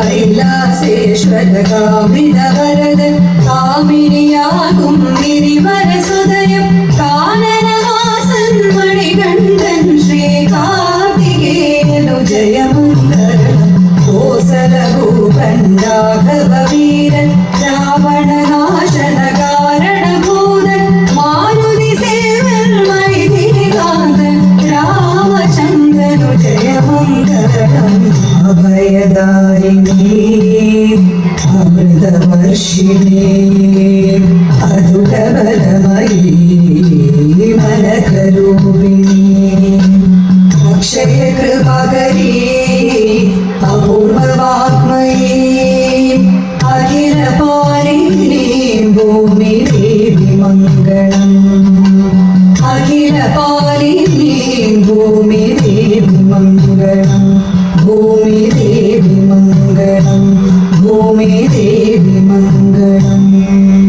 കൈലാസേശ്വര കാമിത വരദ കാമിനിയാകും ഗിരിവര സുതയം കാനനവാസൻ മണികണ്ഠൻ ശ്രീ കാർത്തികേയനു ജയമംഗളം കോസലഭൂപൻ രാഘവ വീരൻ രാവണനാശന അഭയദാരിണി അമൃതമർഷിണി അതുലബലമയീ മനകരൂപിണി അക്ഷയ കൃപകരീ അപൂർവവാഗ്മയീ അഖില പാലിനീ ഭൂമി ദേവി മംഗളം അഖില പാലിനീ ഭൂമി ദേവി മംഗളം ഭൂമി ദേവി